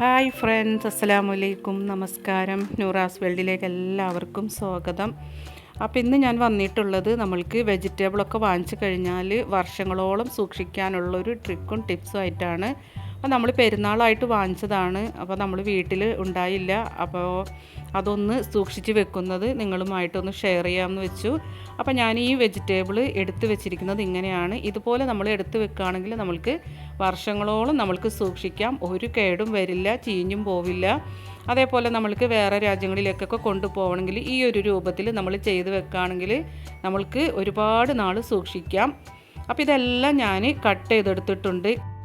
Hi friends അസ്സലാമു അലൈക്കും നമസ്കാരം. നൂറാസ് വേൾഡിലേക്ക് എല്ലാവർക്കും സ്വാഗതം. അപ്പോൾ ഇന്ന് ഞാൻ വന്നിട്ടുള്ളത് നമ്മൾക്ക് വെജിറ്റബിളൊക്കെ വാങ്ങിച്ചു കഴിഞ്ഞാൽ വർഷങ്ങളോളം സൂക്ഷിക്കാനുള്ളൊരു ട്രിക്കും ടിപ്സും ആയിട്ടാണ് അപ്പോൾ നമ്മൾ പെരുന്നാളായിട്ട് വാങ്ങിച്ചതാണ്. അപ്പോൾ നമ്മൾ വീട്ടിൽ ഉണ്ടായില്ല. അപ്പോൾ അതൊന്ന് സൂക്ഷിച്ച് വെക്കുന്നത് നിങ്ങളുമായിട്ടൊന്ന് ഷെയർ ചെയ്യാമെന്ന് വെച്ചു. അപ്പോൾ ഞാൻ ഈ വെജിറ്റബിൾ എടുത്തു വെച്ചിരിക്കുന്നത് ഇങ്ങനെയാണ്. ഇതുപോലെ നമ്മൾ എടുത്ത് വെക്കുകയാണെങ്കിൽ നമ്മൾക്ക് വർഷങ്ങളോളം നമ്മൾക്ക് സൂക്ഷിക്കാം. ഒരു കേടും വരില്ല ചീഞ്ഞും പോവില്ല. അതേപോലെ നമ്മൾക്ക് വേറെ രാജ്യങ്ങളിലേക്കൊക്കെ കൊണ്ടുപോകണമെങ്കിൽ ഈ ഒരു രൂപത്തിൽ നമ്മൾ ചെയ്ത് വെക്കുകയാണെങ്കിൽ നമ്മൾക്ക് ഒരുപാട് നാൾ സൂക്ഷിക്കാം. അപ്പോൾ ഇതെല്ലാം ഞാൻ കട്ട് ചെയ്തെടുത്തിട്ടുണ്ട്.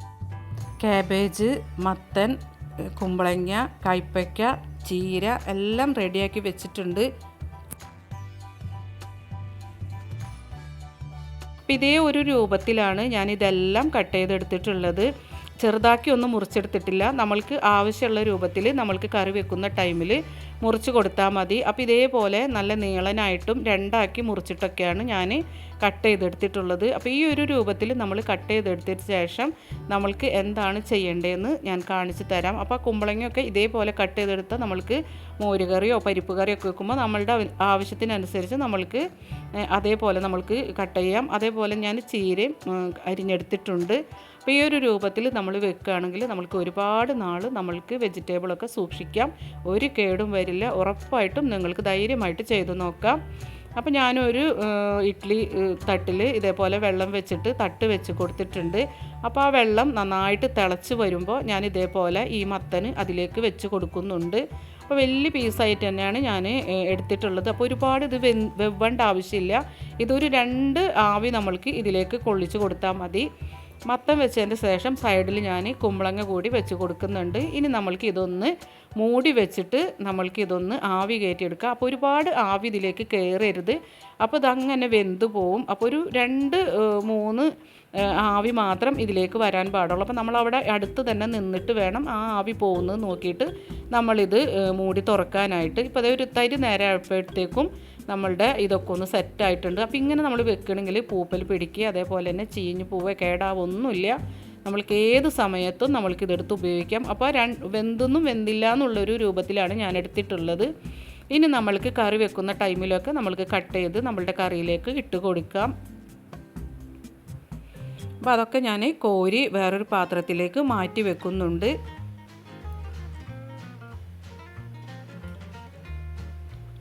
കാബേജ് മത്തൻ കുമ്പളങ്ങ കൈപ്പയ്ക്ക ചീര എല്ലാം റെഡിയാക്കി വെച്ചിട്ടുണ്ട്. ഇതേ ഒരു രൂപത്തിലാണ് ഞാനിതെല്ലാം കട്ട് ചെയ്തെടുത്തിട്ടുള്ളത്. ചെറുതാക്കി ഒന്നും മുറിച്ചെടുത്തിട്ടില്ല. നമ്മൾക്ക് ആവശ്യമുള്ള രൂപത്തിൽ നമ്മൾക്ക് കറി വെക്കുന്ന ടൈമിൽ മുറിച്ച് കൊടുത്താൽ മതി. അപ്പോൾ ഇതേപോലെ നല്ല നീളനായിട്ടും രണ്ടാക്കി മുറിച്ചിട്ടൊക്കെയാണ് ഞാൻ കട്ട് ചെയ്തെടുത്തിട്ടുള്ളത്. അപ്പോൾ ഈ ഒരു രൂപത്തിൽ നമ്മൾ കട്ട് ചെയ്തെടുത്തതിന് ശേഷം നമ്മൾക്ക് എന്താണ് ചെയ്യേണ്ടതെന്ന് ഞാൻ കാണിച്ചു തരാം. അപ്പോൾ കുമ്പളങ്ങയൊക്കെ ഇതേപോലെ കട്ട് ചെയ്തെടുത്താൽ നമ്മൾക്ക് മോരുകറിയോ പരിപ്പ് കറിയോ ഒക്കെ വെക്കുമ്പോൾ നമ്മളുടെ ആവശ്യത്തിനനുസരിച്ച് നമ്മൾക്ക് അതേപോലെ നമ്മൾക്ക് കട്ട് ചെയ്യാം. അതേപോലെ ഞാൻ ചീരയും അരിഞ്ഞെടുത്തിട്ടുണ്ട്. അപ്പോൾ ഈ ഒരു രൂപത്തിൽ നമ്മൾ വെക്കുകയാണെങ്കിൽ നമ്മൾക്ക് ഒരുപാട് നാൾ നമ്മൾക്ക് വെജിറ്റബിളൊക്കെ സൂക്ഷിക്കാം. ഒരു കേടും വരില്ല. ഉറപ്പായിട്ടും നിങ്ങൾക്ക് ധൈര്യമായിട്ട് ചെയ്തു നോക്കാം. അപ്പോൾ ഞാനൊരു ഇഡ്ഡലി തട്ടിൽ ഇതേപോലെ വെള്ളം വെച്ചിട്ട് തട്ട് വെച്ച് കൊടുത്തിട്ടുണ്ട്. അപ്പോൾ ആ വെള്ളം നന്നായിട്ട് തിളച്ച് വരുമ്പോൾ ഞാൻ ഇതേപോലെ ഈ മത്തന് അതിലേക്ക് വെച്ച് കൊടുക്കുന്നുണ്ട്. അപ്പോൾ വലിയ പീസായിട്ട് തന്നെയാണ് ഞാൻ എടുത്തിട്ടുള്ളത്. അപ്പോൾ ഒരുപാട് ഇത് വെവ്വേണ്ട ആവശ്യമില്ല. ഇതൊരു രണ്ട് ആവി നമ്മൾക്ക് ഇതിലേക്ക് കൊള്ളിച്ച് കൊടുത്താൽ മതി. മത്തം വെച്ചതിന്റെ ശേഷം സൈഡിൽ ഞാൻ കുമ്പളങ്ങ കൂടി വെച്ച് കൊടുക്കുന്നുണ്ട്. ഇനി നമ്മൾക്ക് ഇതൊന്ന് മൂടി വെച്ചിട്ട് നമ്മൾക്ക് ഇതൊന്ന് ആവി കയറ്റിയെടുക്കുക അപ്പോൾ ഒരുപാട് ആവി ഇതിലേക്ക് കയറരുത്. അപ്പോൾ ഇതങ്ങനെ വെന്ത് പോവും. അപ്പോൾ ഒരു രണ്ട് മൂന്ന് ആവി മാത്രം ഇതിലേക്ക് വരാൻ പാടുള്ളൂ. അപ്പോൾ നമ്മളവിടെ അടുത്ത് തന്നെ നിന്നിട്ട് വേണം ആ ആവി പോകുന്നത് നോക്കിയിട്ട് നമ്മളിത് മൂടി തുറക്കാനായിട്ട്. ഇപ്പോൾ അതേ ഒരു തരി നേരെ ആയപ്പോഴത്തേക്കും നമ്മളുടെ ഇതൊക്കെ ഒന്ന് സെറ്റായിട്ടുണ്ട് അപ്പോൾ ഇങ്ങനെ നമ്മൾ വെക്കണമെങ്കിൽ പൂപ്പൽ പിടിക്കുക അതേപോലെ തന്നെ ചീഞ്ഞ് പൂവ് കേടാവൊന്നുമില്ല. നമ്മൾക്ക് ഏത് സമയത്തും നമ്മൾക്ക് ഇതെടുത്ത് ഉപയോഗിക്കാം. അപ്പോൾ രണ്ട് വെന്തൊന്നും വെന്തില്ല എന്നുള്ളൊരു രൂപത്തിലാണ് ഞാൻ എടുത്തിട്ടുള്ളത്. ഇനി നമ്മൾക്ക് കറി വെക്കുന്ന ടൈമിലൊക്കെ നമ്മൾക്ക് കട്ട് ചെയ്ത് നമ്മളുടെ കറിയിലേക്ക് ഇട്ട് കൊടുക്കാം. അപ്പോൾ അതൊക്കെ ഞാൻ കോരി വേറൊരു പാത്രത്തിലേക്ക് മാറ്റി വെക്കുന്നുണ്ട്.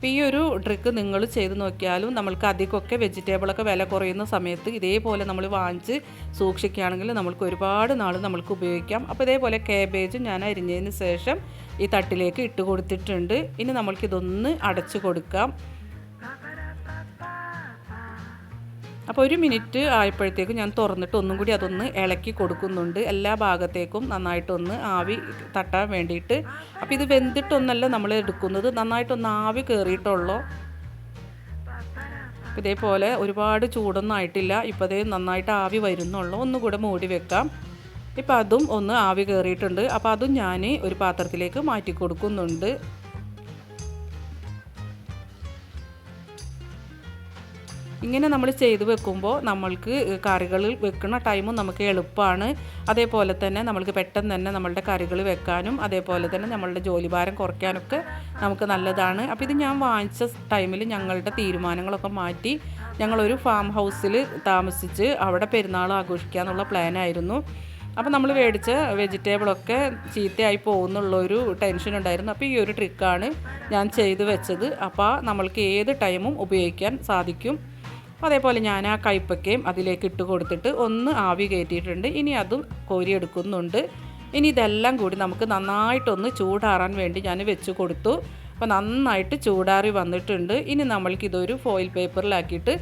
അപ്പോൾ ഈ ഒരു ട്രിക്ക് നിങ്ങൾ ചെയ്ത് നോക്കിയാലും നമ്മൾക്ക് അധികമൊക്കെ വെജിറ്റബിളൊക്കെ വില കുറയുന്ന സമയത്ത് ഇതേപോലെ നമ്മൾ വാങ്ങിച്ച് സൂക്ഷിക്കുകയാണെങ്കിൽ നമ്മൾക്ക് ഒരുപാട് നാൾ നമ്മൾക്ക് ഉപയോഗിക്കാം. അപ്പോൾ ഇതേപോലെ കാബേജ് ഞാൻ അരിഞ്ഞതിന് ശേഷം ഈ തട്ടിലേക്ക് ഇട്ട് കൊടുത്തിട്ടുണ്ട്. ഇനി നമ്മൾക്കിതൊന്ന് അടച്ചു കൊടുക്കാം. അപ്പോൾ ഒരു മിനിറ്റ് ആയപ്പോഴത്തേക്കും ഞാൻ തുറന്നിട്ട് ഒന്നും കൂടി അതൊന്ന് ഇളക്കി കൊടുക്കുന്നുണ്ട്. എല്ലാ ഭാഗത്തേക്കും നന്നായിട്ടൊന്ന് ആവി തട്ടാൻ വേണ്ടിയിട്ട്. അപ്പോൾ ഇത് വെന്തിട്ടൊന്നല്ല നമ്മൾ എടുക്കുന്നത്. നന്നായിട്ടൊന്ന് ആവി കയറിയിട്ടുള്ളൂ ഇതേപോലെ ഒരുപാട് ചൂടൊന്നും ആയിട്ടില്ല. ഇപ്പോൾ നന്നായിട്ട് ആവി വരുന്നുള്ളൂ. ഒന്നുകൂടെ മൂടി വെക്കാം. ഇപ്പം അതും ഒന്ന് ആവി കയറിയിട്ടുണ്ട് അപ്പോൾ അതും ഞാൻ ഒരു പാത്രത്തിലേക്ക് മാറ്റി കൊടുക്കുന്നുണ്ട്. ഇങ്ങനെ നമ്മൾ ചെയ്ത് വെക്കുമ്പോൾ നമ്മൾക്ക് കറികളിൽ വെക്കുന്ന ടൈമും നമുക്ക് എളുപ്പമാണ്. അതേപോലെ തന്നെ നമ്മൾക്ക് പെട്ടെന്ന് തന്നെ നമ്മളുടെ കറികൾ വെക്കാനും അതേപോലെ തന്നെ നമ്മളുടെ ജോലിഭാരം കുറയ്ക്കാനൊക്കെ നമുക്ക് നല്ലതാണ്. അപ്പോൾ ഇത് ഞാൻ വാങ്ങിച്ച ടൈമിൽ ഞങ്ങളുടെ തീരുമാനങ്ങളൊക്കെ മാറ്റി ഞങ്ങളൊരു ഫാം ഹൗസിൽ താമസിച്ച് അവിടെ പെരുന്നാൾ ആഘോഷിക്കുക എന്നുള്ള പ്ലാനായിരുന്നു. അപ്പോൾ നമ്മൾ മേടിച്ച വെജിറ്റബിളൊക്കെ ചീത്തയായി പോകുന്നുള്ളൊരു ടെൻഷൻ ഉണ്ടായിരുന്നു. അപ്പോൾ ഈ ഒരു ട്രിക്കാണ് ഞാൻ ചെയ്തു വെച്ചത്. അപ്പോൾ നമ്മൾക്ക് ഏത് ടൈമും ഉപയോഗിക്കാൻ സാധിക്കും. അതേപോലെ ഞാൻ ആ കയ്പ്പയ്ക്കയും അതിലേക്ക് ഇട്ട് കൊടുത്തിട്ട് ഒന്ന് ആവി കയറ്റിയിട്ടുണ്ട്. ഇനി അതും കോരിയെടുക്കുന്നുണ്ട്. ഇനി ഇതെല്ലാം കൂടി നമുക്ക് നന്നായിട്ടൊന്ന് ചൂടാറാൻ വേണ്ടി ഞാൻ വെച്ച് കൊടുത്തു. അപ്പോൾ നന്നായിട്ട് ചൂടാറി വന്നിട്ടുണ്ട്. ഇനി നമ്മൾക്ക് ഇതൊരു ഫോയിൽ പേപ്പറിലാക്കിയിട്ട്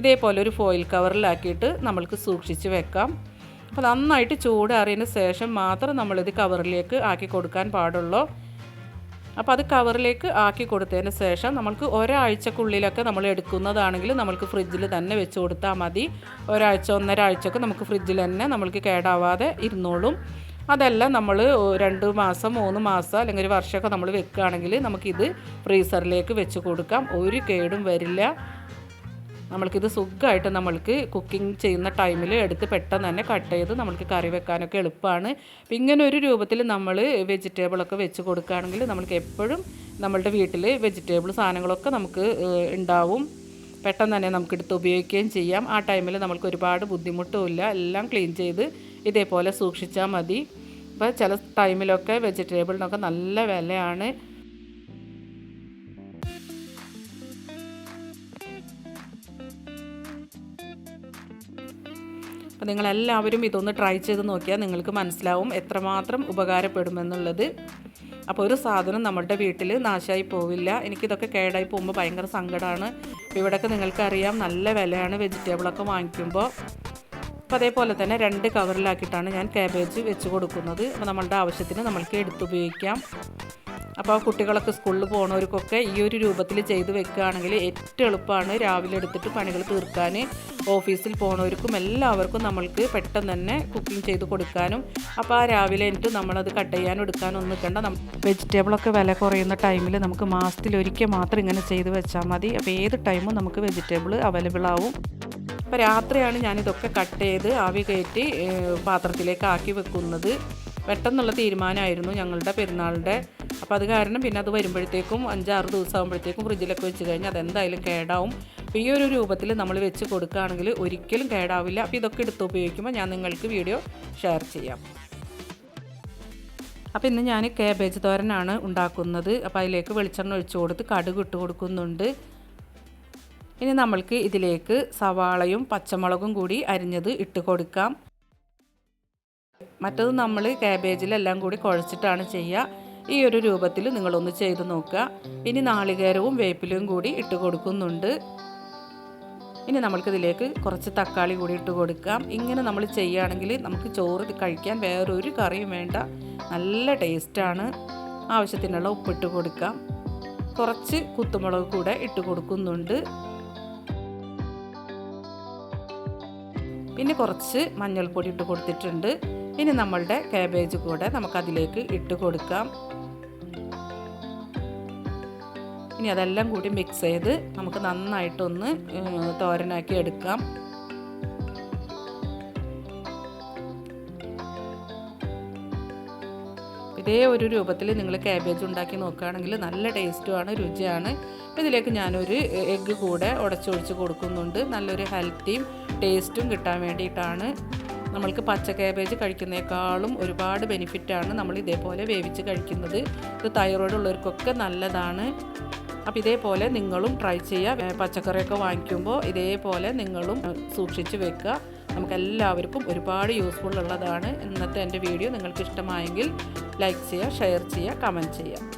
ഇതേപോലെ ഒരു ഫോയിൽ കവറിലാക്കിയിട്ട് നമ്മൾക്ക് സൂക്ഷിച്ച് വെക്കാം. അപ്പോൾ നന്നായിട്ട് ചൂടാറിയതിന് ശേഷം മാത്രം നമ്മളിത് കവറിലേക്ക് ആക്കി കൊടുക്കാൻ പാടുള്ളൂ. അപ്പോൾ അത് കവറിലേക്ക് ആക്കി കൊടുത്തതിന് ശേഷം നമ്മൾക്ക് ഒരാഴ്ചക്കുള്ളിലൊക്കെ നമ്മൾ എടുക്കുന്നതാണെങ്കിൽ നമ്മൾക്ക് ഫ്രിഡ്ജിൽ തന്നെ വെച്ച് കൊടുത്താൽ മതി. ഒരാഴ്ച ഒന്നര ആഴ്ചയൊക്കെ നമുക്ക് ഫ്രിഡ്ജിൽ തന്നെ നമ്മൾക്ക് കേടാവാതെ ഇരുന്നോളും. അതെല്ലാം നമ്മൾ രണ്ട് മാസം മൂന്ന് മാസം അല്ലെങ്കിൽ ഒരു വർഷമൊക്കെ നമ്മൾ വെക്കുകയാണെങ്കിൽ നമുക്കിത് ഫ്രീസറിലേക്ക് വെച്ച് കൊടുക്കാം. ഒരു കേടും വരില്ല. നമ്മൾക്കിത് സുഖമായിട്ട് നമ്മൾക്ക് കുക്കിംഗ് ചെയ്യുന്ന ടൈമിൽ എടുത്ത് പെട്ടെന്ന് തന്നെ കട്ട് ചെയ്ത് നമ്മൾക്ക് കറി വെക്കാനൊക്കെ എളുപ്പമാണ്. അപ്പം ഇങ്ങനെ ഒരു രൂപത്തിൽ നമ്മൾ വെജിറ്റബിളൊക്കെ വെച്ച് കൊടുക്കുകയാണെങ്കിൽ നമ്മൾക്ക് എപ്പോഴും നമ്മളുടെ വീട്ടിൽ വെജിറ്റബിൾ സാധനങ്ങളൊക്കെ നമുക്ക് ഉണ്ടാവും. പെട്ടെന്ന് തന്നെ നമുക്ക് എടുത്ത് ഉപയോഗിക്കുകയും ചെയ്യാം. ആ ടൈമിൽ നമ്മൾക്ക് ഒരുപാട് ബുദ്ധിമുട്ടുമില്ല എല്ലാം ക്ലീൻ ചെയ്ത് ഇതേപോലെ സൂക്ഷിച്ചാൽ മതി. അപ്പോൾ ചില ടൈമിലൊക്കെ വെജിറ്റബിളിനൊക്കെ നല്ല വിലയാണ്. അപ്പോൾ നിങ്ങളെല്ലാവരും ഇതൊന്ന് ട്രൈ ചെയ്ത് നോക്കിയാൽ നിങ്ങൾക്ക് മനസ്സിലാവും എത്രമാത്രം ഉപകാരപ്പെടുമെന്നുള്ളത്. അപ്പോൾ ഒരു സാധനം നമ്മളുടെ വീട്ടിൽ നാശമായി പോവില്ല. എനിക്കിതൊക്കെ കേടായി പോകുമ്പോൾ ഭയങ്കര സങ്കടമാണ് ഇവിടെയൊക്കെ നിങ്ങൾക്കറിയാം നല്ല വിലയാണ് വെജിറ്റബിളൊക്കെ വാങ്ങിക്കുമ്പോൾ അപ്പോൾ അതേപോലെ തന്നെ രണ്ട് കവറിലാക്കിയിട്ടാണ് ഞാൻ കാബേജ് വെച്ച് കൊടുക്കുന്നത്. അപ്പോൾ നമ്മളുടെ ആവശ്യത്തിന് നമ്മൾക്ക് എടുത്തുപയോഗിക്കാം അപ്പോൾ കുട്ടികളൊക്കെ സ്കൂളിൽ പോണവർക്കൊക്കെ ഈ ഒരു രൂപത്തിൽ ചെയ്ത് വെക്കുകയാണെങ്കിൽ ഏറ്റവും എളുപ്പമാണ് രാവിലെ എടുത്തിട്ട് പണികൾ തീർക്കാൻ. ഓഫീസിൽ പോണവർക്കും എല്ലാവർക്കും നമ്മൾക്ക് പെട്ടെന്ന് തന്നെ കുക്കിംഗ് ചെയ്ത് കൊടുക്കാനും. അപ്പോൾ ആ രാവിലെ എനിക്ക് നമ്മളത് കട്ട് ചെയ്യാനും എടുക്കാനും ഒന്നും നിൽക്കണ്ട. വെജിറ്റബിളൊക്കെ വില കുറയുന്ന ടൈമിൽ നമുക്ക് മാസത്തിൽ ഒരിക്കൽ മാത്രം ഇങ്ങനെ ചെയ്ത് വെച്ചാൽ മതി. അപ്പോൾ ഏത് ടൈമും നമുക്ക് വെജിറ്റബിൾ അവൈലബിൾ ആവും. അപ്പോൾ രാത്രിയാണ് ഞാനിതൊക്കെ കട്ട് ചെയ്ത് ആവി കയറ്റി പാത്രത്തിലേക്ക് ആക്കി വെക്കുന്നത്. പെട്ടെന്നുള്ള തീരുമാനമായിരുന്നു ഞങ്ങളുടെ പെരുന്നാളിന്റെ. അപ്പോൾ അത് കാരണം പിന്നെ അത് വരുമ്പോഴത്തേക്കും അഞ്ചാറ് ദിവസം ആകുമ്പോഴത്തേക്കും ഫ്രിഡ്ജിലൊക്കെ വെച്ച് കഴിഞ്ഞാൽ അതെന്തായാലും കേടാവും. അപ്പോൾ ഈ ഒരു രൂപത്തിൽ നമ്മൾ വെച്ച് കൊടുക്കുകയാണെങ്കിൽ ഒരിക്കലും കേടാവില്ല. അപ്പോൾ ഇതൊക്കെ എടുത്ത് ഉപയോഗിക്കുമ്പോൾ ഞാൻ നിങ്ങൾക്ക് വീഡിയോ ഷെയർ ചെയ്യാം. അപ്പോൾ ഇന്ന് ഞാൻ കാബേജ് തോരനാണ് ഉണ്ടാക്കുന്നത്. അപ്പോൾ അതിലേക്ക് വെളിച്ചെണ്ണ ഒഴിച്ചു കൊടുത്ത് കടുക് ഇട്ട് കൊടുക്കുന്നുണ്ട്. ഇനി നമ്മൾക്ക് ഇതിലേക്ക് സവാളയും പച്ചമുളകും കൂടി അരിഞ്ഞത് ഇട്ട് കൊടുക്കാം. മറ്റത് നമ്മൾ ക്യാബേജിലെല്ലാം കൂടി കുഴച്ചിട്ടാണ് ചെയ്യുക. ഈ ഒരു രൂപത്തിൽ നിങ്ങളൊന്ന് ചെയ്ത് നോക്കുക. ഇനി നാളികേരവും വേപ്പിലയും കൂടി ഇട്ട് കൊടുക്കുന്നുണ്ട്. ഇനി നമ്മൾക്കിതിലേക്ക് കുറച്ച് തക്കാളി കൂടി ഇട്ട് കൊടുക്കാം. ഇങ്ങനെ നമ്മൾ ചെയ്യുകയാണെങ്കിൽ നമുക്ക് ചോറ് കഴിക്കാൻ വേറൊരു കറിയും വേണ്ട. നല്ല ടേസ്റ്റാണ്. ആവശ്യത്തിനുള്ള ഉപ്പിട്ട് കൊടുക്കാം. കുറച്ച് കുത്തുമുളക് കൂടെ ഇട്ട് കൊടുക്കുന്നുണ്ട്. പിന്നെ കുറച്ച് മഞ്ഞൾപ്പൊടി ഇട്ട് കൊടുത്തിട്ടുണ്ട്. ഇനി നമ്മളുടെ കാബേജ് കൂടെ നമുക്കതിലേക്ക് ഇട്ട് കൊടുക്കാം. ഇനി അതെല്ലാം കൂടി മിക്സ് ചെയ്ത് നമുക്ക് നന്നായിട്ടൊന്ന് തോരനാക്കി എടുക്കാം. ഇതേ ഒരു രൂപത്തിൽ നിങ്ങൾ ക്യാബേജ് ഉണ്ടാക്കി നോക്കുകയാണെങ്കിൽ നല്ല ടേസ്റ്റുമാണ് രുചിയാണ്. ഇതിലേക്ക് ഞാനൊരു എഗ്ഗ് കൂടെ ഉടച്ചൊഴിച്ച് കൊടുക്കുന്നുണ്ട്. നല്ലൊരു ഹെൽത്തിയും ടേസ്റ്റും കിട്ടാൻ വേണ്ടിയിട്ടാണ്. നമ്മൾക്ക് പച്ച ക്യാബേജ് കഴിക്കുന്നേക്കാളും ഒരുപാട് ബെനിഫിറ്റാണ് നമ്മൾ ഇതേപോലെ വേവിച്ച് കഴിക്കുന്നത്. ഇത് തൈറോയ്ഡ് ഉള്ളവർക്കൊക്കെ നല്ലതാണ്. അപ്പോൾ ഇതേപോലെ നിങ്ങളും ട്രൈ ചെയ്യുക. പച്ചക്കറിയൊക്കെ വാങ്ങിക്കുമ്പോൾ ഇതേപോലെ നിങ്ങളും സൂക്ഷിച്ച് വെക്കുക. നമുക്കെല്ലാവർക്കും ഒരുപാട് യൂസ്ഫുൾ ഉള്ളതാണ് ഇന്നത്തെ എന്റെ വീഡിയോ നിങ്ങൾക്ക് ഇഷ്ടമായെങ്കിൽ ലൈക്ക് ചെയ്യുക ഷെയർ ചെയ്യുക കമന്റ് ചെയ്യുക.